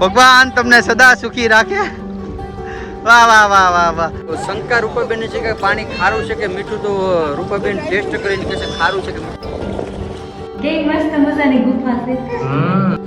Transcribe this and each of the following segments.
ભગવાન તમને સદા સુખી રાખે. વાહ વાહ વાહ વાહ વાહ. શંકા રૂપાબેન છે કે પાણી ખારું છે કે મીઠું? તો રૂપાબેન ટેસ્ટ કરીને કહે છે ખારું છે કે મસ્ત મજાની ગુફા છે.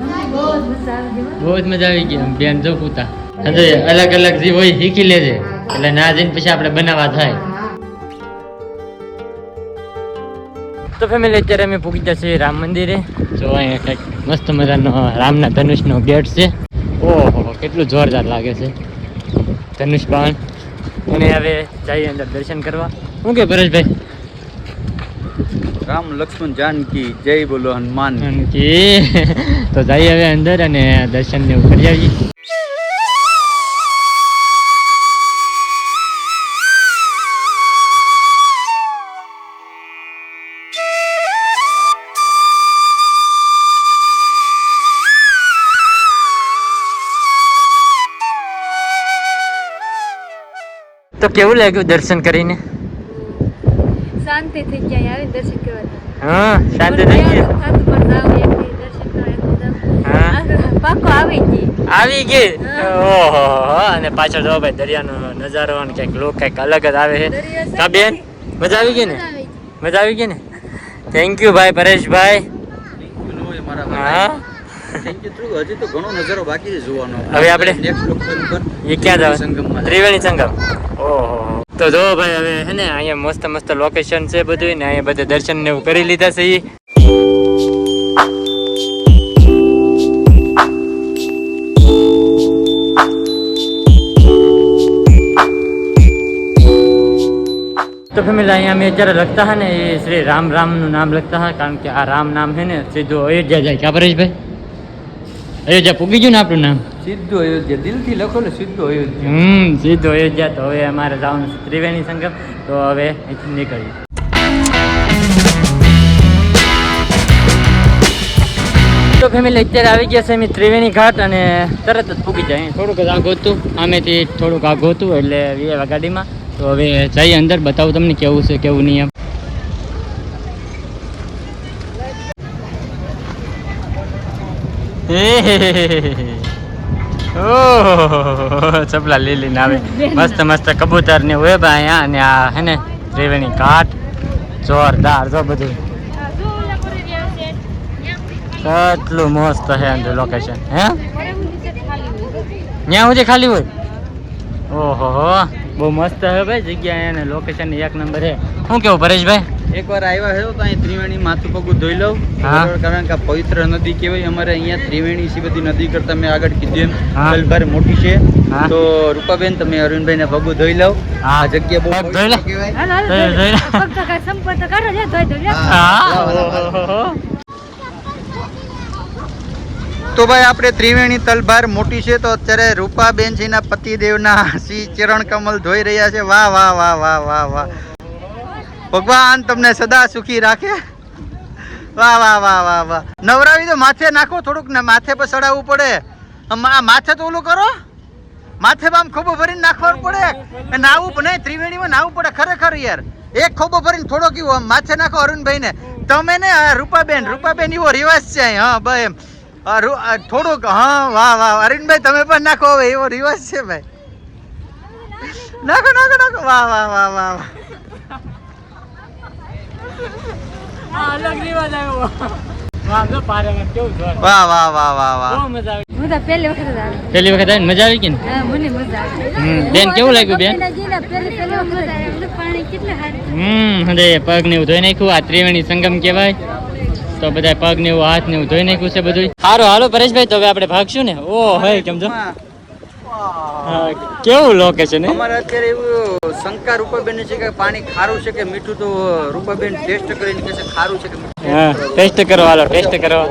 મને બહુ જ મજા આવી ગઈ બેન જો પૂતા અલગ અલગ જીવ હોય શીખી લેજે. એટલે ના જઈને પછી આપણે બનાવવા થાય. તો ફેમિલી અત્યારે અમે પૂગીતા છીએ રામ મંદિરે. જો અહીંયા કંઈક મસ્ત મજાનો રામના ધનુષનો ગેટ છે. ઓહો કેટલું જોરદાર લાગે છે. ધનુષ બાણ અને હવે જઈએ અંદર દર્શન કરવા. શું કે પરેશભાઈ? રામ લક્ષ્મણ જાનકી જય બોલો હનુમાન કે તો જઈએ હવે અંદર અને દર્શન ને કરી આવીએ તો કેવું લાગ્યું દર્શન કરીને? શાંતિ થઈ ગયા આવે દર્શન કરવા હા શાંતિ થઈ ગઈ. પાકો આવી ગઈ. આવી ગઈ? હા. ઓહો અને પાછળ જો ભાઈ દરિયાનો નજારો અને કંઈક લોક કંઈક અલગ જ આવે છે. કા બેન મજા આવી ગઈ ને? મજા આવી ગઈ. ને? થેન્ક યુ ભાઈ પરેશભાઈ. હા. હજી તો ઘણો નજારો બાકી છે જોવાનો. હવે આપણે એ ક્યાં જવા સંગમ ત્રિવેણી સંગમ. ઓહો. તો જો ભાઈ હવે હે ને અહીંયા મસ્ત મસ્ત લોકેશન છે બધું ને અહીંયા બધા દર્શન ને એવું કરી લીધા છે ઈ. તો ફેમિલી અહીંયા અમે અત્યારે લખતા હા ને એ શ્રી રામ રામનું નામ લખતા હા કારણ કે આ રામ નામ છે ને સીધું અયોધ્યા જાય ક્યાં પરેશભાઈ અયોધ્યા પૂગી ગયું ને આપણું નામ? સીધું અયોધ્યા. દિલથી લખો ને સીધું અયોધ્યા. હમ સીધો અયોધ્યા. તો હવે અમારે જવાનું છે ત્રિવેણી સંગમ. તો હવે અહીંથી નીકળીએ. તો ફેમિલી અત્યારે આવી ગયા છે અમે ત્રિવેણી ઘાટ અને તરત જ પૂગી જાય. થોડુંક જ આગું હતું. આમેથી થોડુંક આગું હતું એટલે વીએ ગાડીમાં. તો હવે જઈએ અંદર. બતાવું તમને કેવું છે કેવું નહીં એમ ઓહ ચપલા ના આવે. મસ્ત મસ્ત કબૂતર ને હોય બા અહીંયા અને આ હે ને ત્રિવેણી કાટ જોરદાર જો બધું. કેટલું મસ્ત હે અંદર લોકેશન હે? ત્યાં સુધી ખાલી હોય? ઓહો બહુ મસ્ત હે ભાઈ જગ્યા અને લોકેશન એક નંબર છે શું કેવું પરેશભાઈ? એકવાર આવ્યા છે તો અહીં ત્રિવેણી માથું પગું ધોઈ લઉં. કારણ કે પવિત્ર નદી કહેવાય. અમારે અહીંયા ત્રિવેણી છે બધી નદી કરતા મેં આગળ કીધું એમ. મોટી છે. તો રૂપાબેન તમે અરવિંદભાઈ ને પગું ધોઈ લઉં. આ જગ્યા બહુ ધોઈ લે. તો ભાઈ આપણે ત્રિવેણી તલભાર મોટી છે તો અત્યારે રૂપાબેનજીના પતિદેવના શ્રી ચરણ કમલ ધોઈ રહ્યા છે. વાહ વાહ વાહ વાહ વાહ વાહ. ભગવાન તમને સદા સુખી રાખે. વાહ વાહ વાહ વાહ વાહ. નવરાવી તો માથે નાખો થોડુંક ને માથે પર ચડાવવું પડે. માથે તો ઓલું કરો. માથે આમ ખોબો ભરીને નાખવાનું પડે. નાવું પણ નહીં, ત્રિવેણીમાં નાવું પડે ખરેખર યાર. એક ખોબો ભરીને થોડોક કેવો માથે નાખો અરુણભાઈ ને તમે ને રૂપાબેન રૂપાબેન એવો રિવાજ છે હા, ભાઈ, એમ. થોડુંક, હા, વાહ વાહ. અરુણભાઈ, તમે પણ નાખો હવે, એવો રિવાજ છે, ભાઈ. નાખો નાખો નાખો. વાહ વાહ વાહ વાહ વાહ. વાહ, જો પારેમાં કેવું જોર. વાહ વાહ વાહ વાહ વાહ મજા આવી હું તો પહેલી વખત આવી. પેલી વખત આવીને મજા આવી ગઈ ને હા, મને મજા આવી. હમ, બેન, કેવું લાગ્યું, બેન? પહેલી- પહેલી વખત આવી. પાણી કેટલું સારું. હમ હવે પગ ને એવું ધોઈ નાખ્યું આ ત્રિવેણી સંગમ કહેવાય તો બધા પગ ને એવું હાથ ને એવું ધોઈ નાખ્યું છે બધું સારું હાલો પરેશભાઈ તો હવે આપણે ભાગશું ને ઓ હે કેમ જો હા, કેવું લોકેશન અમારે અત્યારે એવું શંકા રૂપાબેન છે કે પાણી ખારું છે કે મીઠું? તો રૂપાબેન ટેસ્ટ કરીને કહે છે ખારું છે કે મીઠું. હા ટેસ્ટ કરવા હાલો ટેસ્ટ કરવા.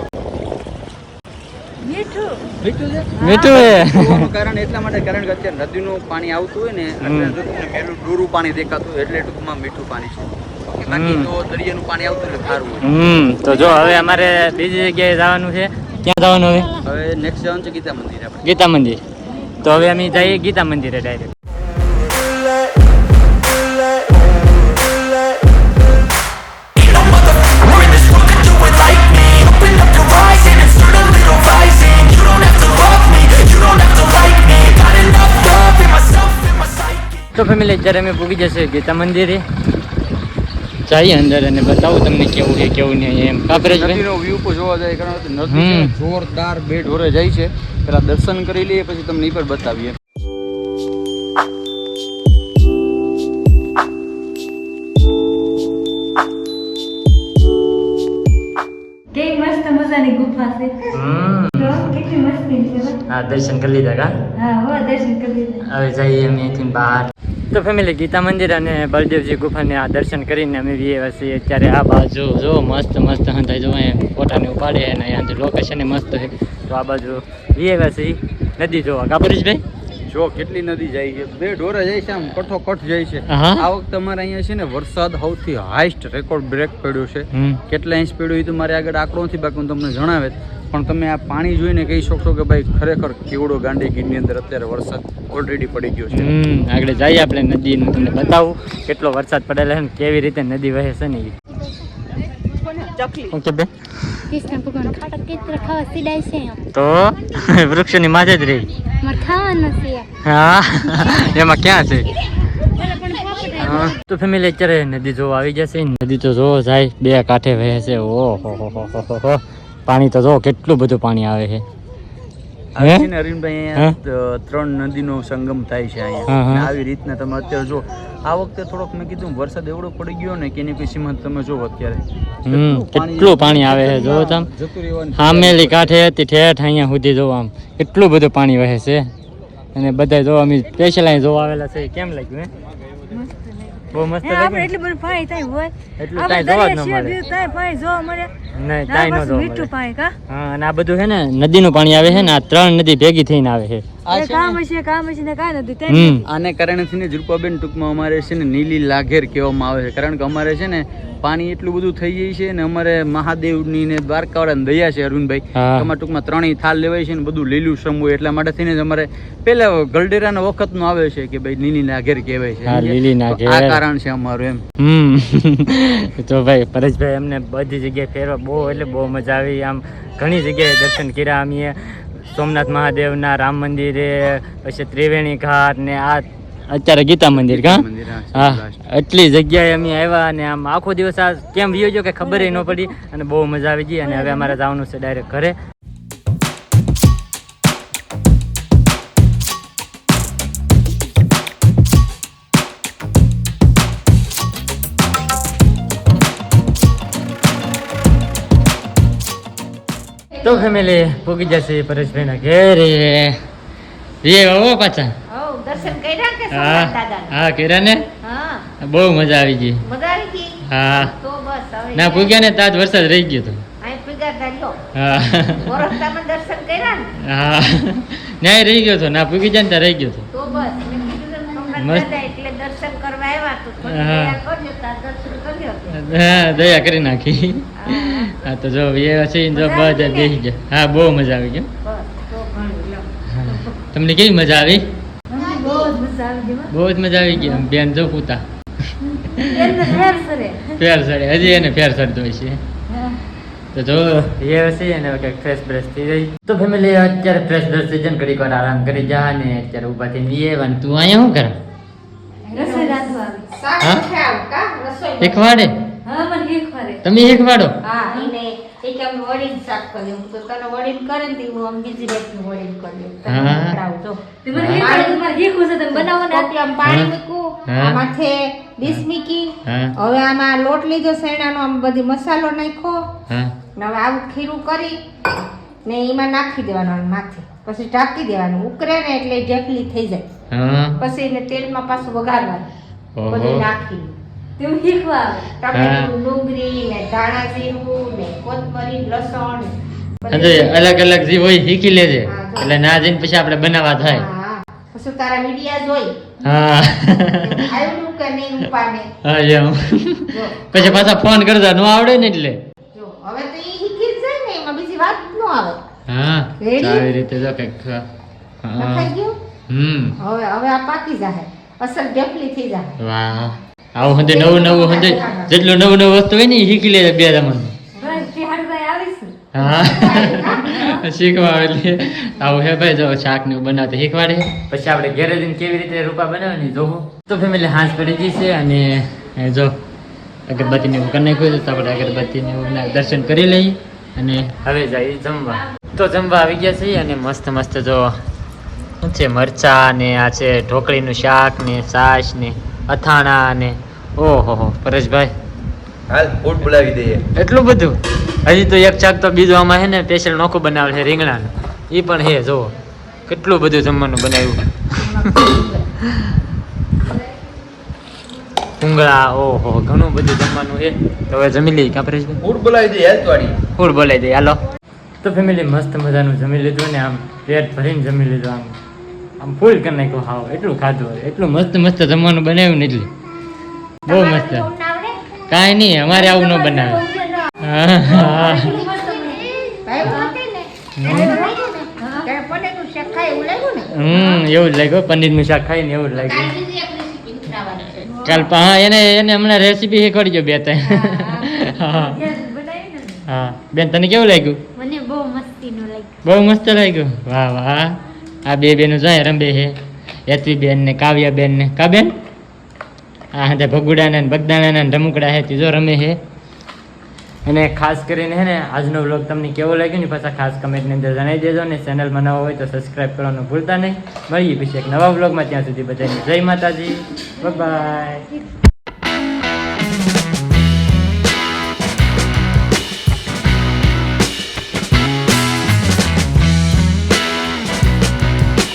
મીઠું. મીઠું છે? મીઠું હે જોવાનું કારણ એટલા માટે કારણ કે અત્યારે નદીનું પાણી આવતું હોય ને એટલે પેલું ડૂરું પાણી દેખાતું હોય એટલે ટૂંકમાં મીઠું પાણી છે. બાકી- બાકી તો દરિયાનું પાણી આવતું એટલે ખારું હોય. હમ તો જો હવે અમારે બીજી જગ્યાએ જવાનું છે. ક્યાં જવાનું હવે? હવે નેક્સ્ટ જવાનું છે ગીતા મંદિર આપણે. ગીતા મંદિર. તો હવે અમે જઈએ ગીતા મંદિરે ડાયરેક્ટ તો ફેમિલી અત્યારે અમે પૂગી જશે ગીતા મંદિરે. જઈએ અંદર અને બતાવું તમને કેવું છે કેવું નહીં એમ. કાપરે નદીનો વ્યૂ જોવા જાય જોરદાર બે હોરે જાય છે. પેલા દર્શન કરી લઈએ પછી તમને એ પણ બતાવીએ. કેવી મસ્ત મજાની ગુફા છે. તો કેટલી મસ્તી છે બસ. હા દર્શન કરી લીધા કા? હા હો દર્શન કરી લીધા. હવે જઈએ અમે અહીંથી બહાર. તો ફેમિલી ગીતા મંદિર અને બળદેવજી ગુફાને આ દર્શન કરીને અમે વીએ છીએ. અત્યારે આ બાજુ જો મસ્ત મસ્ત હંતાઈ જો અહીંયા ફોટાને ઉપાડે અને અહીંયા લોકેશન મસ્ત છે. તો આ બાજુ વીએ છીએ. નદી જોવા. કા પરેશભાઈ જો કેટલી નદી જાય છે. બે ઢોરા જાય છે આમ કઠો કઠ જાય છે. આ વખતે અમારે અહીંયા છે ને વરસાદ સૌથી હાઈસ્ટ રેકોર્ડ બ્રેક પડ્યો છે. કેટલા ઇંચ પડ્યો એ તો મારે આગળ આંકડો નથી બાકી હું તમને જણાવે. પણ તમે આ પાણી જોઈને કહી શકશો કે ભાઈ ખરેખર કેવડો ગાંડી ગીરની અંદર અત્યારે વરસાદ ઓલરેડી પડી ગયો છે. આગળ જઈએ આપણે નદીનું તમને બતાવું કેટલો વરસાદ પડેલો છે ને કેવી રીતે નદી વહે છે ને ઓકે તો વૃક્ષોની માથે જ રહી. મારે ખાવાનું છે. હા એમાં ક્યાં છે? તો ફેમિલી અત્યારે નદી જોવા આવી જશે નદી તો જોવો જાય બે કાંઠે વહે છે. ઓહો હો હો હો હો હો. પાણી તો જો કેટલું બધું પાણી આવે છે. ત્રણ નદીનો સંગમ થાય છે અહીંયા. આવી રીતના તમે અત્યારે જો આ વખતે થોડોક મેં કીધું વરસાદ એવડો પડી ગયો ને કે એની કોઈ સીમા તમે જોવો અત્યારે કેટલું પાણી આવે છે જોવો તમે. હામેલી કાંઠે હતી ઠેઠ અહીંયા સુધી જોવા આમ. કેટલું બધું પાણી વહે છે. અને બધા જોવા અમે સ્પેશિયલ અહીં જોવા આવેલા છે. કેમ લાગ્યું હે? બહુ મસ્ત પાણી ત્યાં હોય. એટલું આપણે જોવા જ ન મળે. ત્યાં પાણી જોવા મળે. નહીં ના, ન જોવા મીઠું પાણી કા? હા અને આ બધું છે ને નદીનું પાણી આવે છે ને આ ત્રણ નદી ભેગી થઈને આવે છે. આ કામ હશે કામ હશે ને કાંઈ નથી આને કારણે છે ને રૂપાબેન ટૂંકમાં અમારે છે ને નીલી લાઘેર કહેવામાં આવે છે. કારણ કે અમારે છે ને પાણી એટલું બધું થઈ જાય છે ને અમારે મહાદેવની ને દ્વારકાવાળાની દયા છે અરુણભાઈ. અમારે ટૂંકમાં ત્રણેય થાલ લેવાય છે ને બધું લીલું સમ હોય એટલા માટે થઈને જ અમારે પેલા ગલડેરાનો વખત નો આવે છે કે ભાઈ લીલી નાઘેર કહેવાય છે. આ કારણ છે અમારું એમ. તો ભાઈ પરેશભાઈ અમને બધી જગ્યાએ ફેરવા બહુ એટલે બહુ મજા આવી. આમ ઘણી જગ્યાએ દર્શન કર્યા અમે. સોમનાથ મહાદેવના રામ મંદિરે પછી ત્રિવેણી ઘાટ ને આ અત્યારે ગીતા મંદિર કા હા. એટલી જગ્યાએ અમે આવ્યા અને આમ આખો દિવસ આ કેમ વિયો ગયો કે ખબર ન પડી અને બહુ મજા આવી ગઈ અને હવે અમારે જવાનું છે ડાયરેક્ટ ઘરે. તો ફેમિલી પૂગી જશે પરેશભાઈના ઘેરે. એ આવો પાછા. દર્શન કર્યા કે હા. કર્યા ને? બહુ મજા આવી ગઈ. મજા આવી ગઈ? હા. તો બસ હવે ના પૂગ્યા ને તાજ વરસાદ રહી ગયો તો. રહી ગયો તો. ના પૂગી જાય રહી ગયો તો. દયા કરી નાખી. હા. તો જો એ છે જો બધા બેસી ગયા. હા બહુ મજા આવી ગઈ. હા. તમને કેવી મજા આવી? મજા આવી ગઈ બહુ જ મજા આવી ગઈ બેન જો પૂતા ફેર સડે. હજી એને ફેર સડતો હોય છે. તો જો એ હશે એને કંઈક ફ્રેશ બ્રશ થઈ રહી તો ફેમિલી અત્યારે ફ્રેશ બ્રશ થઈ જાય ઘડીક વાર આરામ કરી જા ને અત્યારે ઊભા થઈને લઈએ અને તું અહીંયા શું કરે? રસોઈ રાંધવા આવી. શાક હા? ખાવ કા? હા મને શીખવાડે તમે શીખવાડો હા એને કે આમ વળીને શાક કર્યું હું તો તને વળીને કરે ને હું આમ બીજી રીતનું વળીને કર્યું તને હા. સંભળાવું જો. તે મને શીખવાડે તમારે શીખવું તમે બનાવો ને આમ પાણી મૂકું મૂકવું હા. માથે ડીશ મૂકી. હવે આમાં લોટ લીધો શેણાનો આમ બધી મસાલો નાખ્યો ને હવે આવું ખીરું કરી ને એમાં નાખી દેવાનું માથે. પછી ઢાંકી દેવાનું. ઉકરે ને એટલે ઢેકલી થઈ જાય. પછી એને તેલમાં પાછું વઘારવાનું. બધું નાખી. તેવું શીખવા ટમેટું ડુંગળી ને ધાણા જીરું ને કોથમરી લસણ. અલગ અલગ જે હોય શીખી લેજે. એટલે ના જઈને પછી આપણે બનાવવા થાય. પછી તારા મીડિયા જોઈ હા. આવ્યું કે નહીં ઉપાને હા એમ. પછી પાછા ફોન કરતા નો આવડે ને એટલે? જો. હવે તો ઈ શીખી જાય ને એમાં બીજી વાત ન આવે. હા? આવી રીતે જો કંઈક હા. હમ. હવે હવે આ પાકી જાહે. અસલ ઢેકલી થઈ જાય વાહ. આવું હંધે નવું નવું હંધે જેટલું નવું નવું વસ્તુ હોય ને એ શીખી લે બે તમને બસ તે હાડભાઈ આવીશ. ને હા. શીખવા એટલે આવું હે ભાઈ જો શાક ને બનાવતા શીખવાડે. પછી આપણે ઘેરે જઈને કેવી રીતે રૂપા બનાવવાની ને જોવું. તો ફેમિલી હાંસ પડી ગઈ છે અને જો અગરબત્તીને એવું કરી નાખ્યું તો આપણે અગરબત્તીને એવું દર્શન કરી લઈએ અને હવે જઈએ જમવા. તો જમવા આવી ગયા છીએ અને મસ્ત મસ્ત જો છે મરચા ને આ છે ઢોકળીનું શાક ને છાશ ને અથાણા ને. ઓહો હો પરેશભાઈ. હાલ ફૂડ બોલાવી દઈએ. એટલું બધું? હજી તો એક ચાક તો બીજું આમાં છે ને સ્પેશિયલ નોખું બનાવે છે રીંગણાનું. એ પણ હે જુઓ. કેટલું બધું જમવાનું બનાવ્યું. ભૂંગળા ઓહો ઘણું બધું જમવાનું છે. તો હવે જમી લઈએ કાં પરેશભાઈ? ફૂડ બોલાવી દઈએ હેલ્થ વાળી ફૂડ બોલાવી દઈએ હાલો. તો ફેમિલી મસ્ત મજાનું જમી લીધું ને આમ પેટ ભરીને જમી લીધું આમ. આમ ફૂલ કરી નાખ્યું હાવ. એટલું ખાધું એટલું મસ્ત મસ્ત જમવાનું બનાવ્યું ને એટલે. બહુ મસ્ત. કાંઈ નહીં અમારે આવું ન બનાવે. ને. ને. હમ એવું જ લાગ્યું પનીરનું શાક ખાઈને એવું જ લાગ્યું. કાલ હા એને એને હમણાં રેસીપી શીખવાડજો બે ત્રણ. હા હા. બેન તને કેવું લાગ્યું? મને બહુ મસ્તીનું લાગ્યું. બહુ મસ્ત લાગ્યું. વાહ વાહ. આ બે બેનો જાય રંબે છે હેતવી બેન ને કાવ્યા બેન ને. કા બેન? આ હા ભગુડાના ને બગદાણા ને રમકડા હે તે રમે હે. અને ખાસ કરીને હે ને, આજનો વ્લોગ તમને કેવો લાગ્યો ને પાછા ખાસ કમેન્ટની અંદર જણાવી દેજો ને. ચેનલમાં નવા હોય તો સબસ્ક્રાઈબ કરવાનું ભૂલતા નહીં. મળીએ પછી એક નવા વ્લોગમાં, ત્યાં સુધી બધાને જય માતાજી. બાય